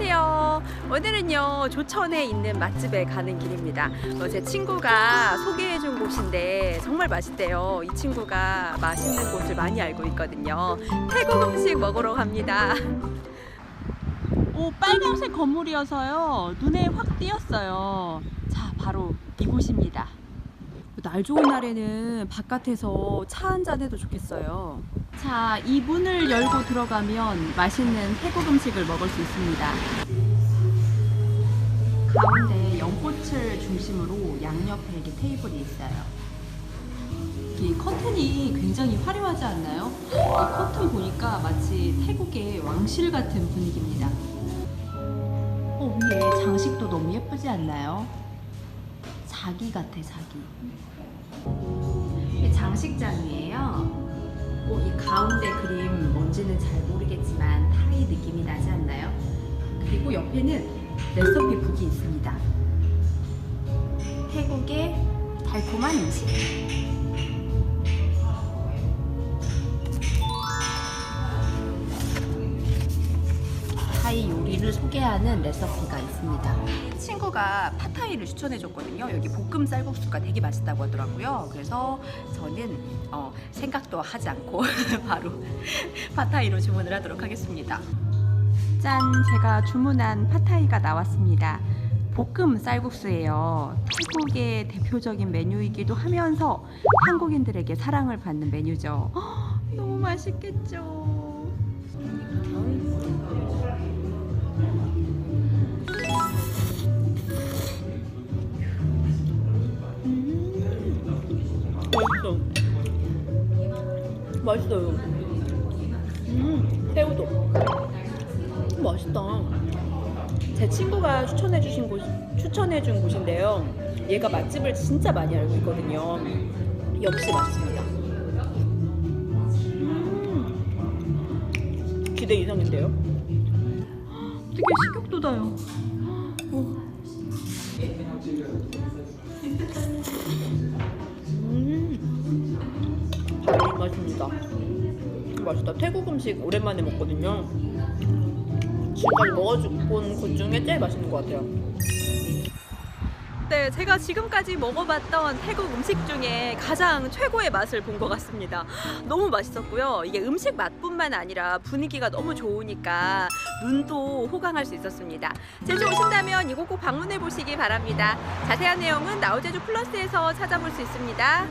안녕하세요. 오늘은요 조천에 있는 맛집에 가는 길입니다. 어, 제 친구가 소개해 준 곳인데 정말 맛있대요. 이 친구가 맛있는 곳을 많이 알고 있거든요. 태국 음식 먹으러 갑니다. 오 빨간색 건물이어서요 눈에 확 띄었어요. 자 바로 이곳입니다. 날 좋은 날에는 바깥에서 차 한잔 해도 좋겠어요. 자, 이 문을 열고 들어가면 맛있는 태국 음식을 먹을 수 있습니다. 가운데 연꽃을 중심으로 양옆에 이렇게 테이블이 있어요. 이 커튼이 굉장히 화려하지 않나요? 이 커튼 보니까 마치 태국의 왕실 같은 분위기입니다. 어, 위에 장식도 너무 예쁘지 않나요? 자기 같아, 자기. 장식장이에요. 어, 이 가운데 그림 뭔지는 잘 모르겠지만 타이 느낌이 나지 않나요? 그리고 옆에는 레시피 북이 있습니다. 태국의 달콤한 음식. 요리를 소개하는 레시피가 있습니다. 친구가 팟타이를 추천해줬거든요. 여기 볶음 쌀국수가 되게 맛있다고 하더라고요. 그래서 저는 어, 생각도 하지 않고 바로 팟타이로 주문을 하도록 하겠습니다. 짠! 제가 주문한 팟타이가 나왔습니다. 볶음 쌀국수예요. 태국의 대표적인 메뉴이기도 하면서 한국인들에게 사랑을 받는 메뉴죠. 헉, 너무 맛있겠죠. 맛있어. 맛있어요. 음, 새우도. 맛있다. 제 친구가 추천해주신 곳, 추천해준 곳인데요. 얘가 맛집을 진짜 많이 알고 있거든요. 역시 맛있습니다. 음, 기대 이상인데요? 되게 식욕 돋아요. 음, 맛있습니다. 맛있다. 태국 음식 오랜만에 먹거든요. 지금까지 먹어본 곳 중에 제일 맛있는 것 같아요. 네, 제가 지금까지 먹어봤던 태국 음식 중에 가장 최고의 맛을 본 것 같습니다. 너무 맛있었고요. 이게 음식 맛뿐만 아니라 분위기가 너무 좋으니까 눈도 호강할 수 있었습니다. 제주 오신다면 이곳 꼭 방문해 보시기 바랍니다. 자세한 내용은 나우제주 플러스에서 찾아볼 수 있습니다.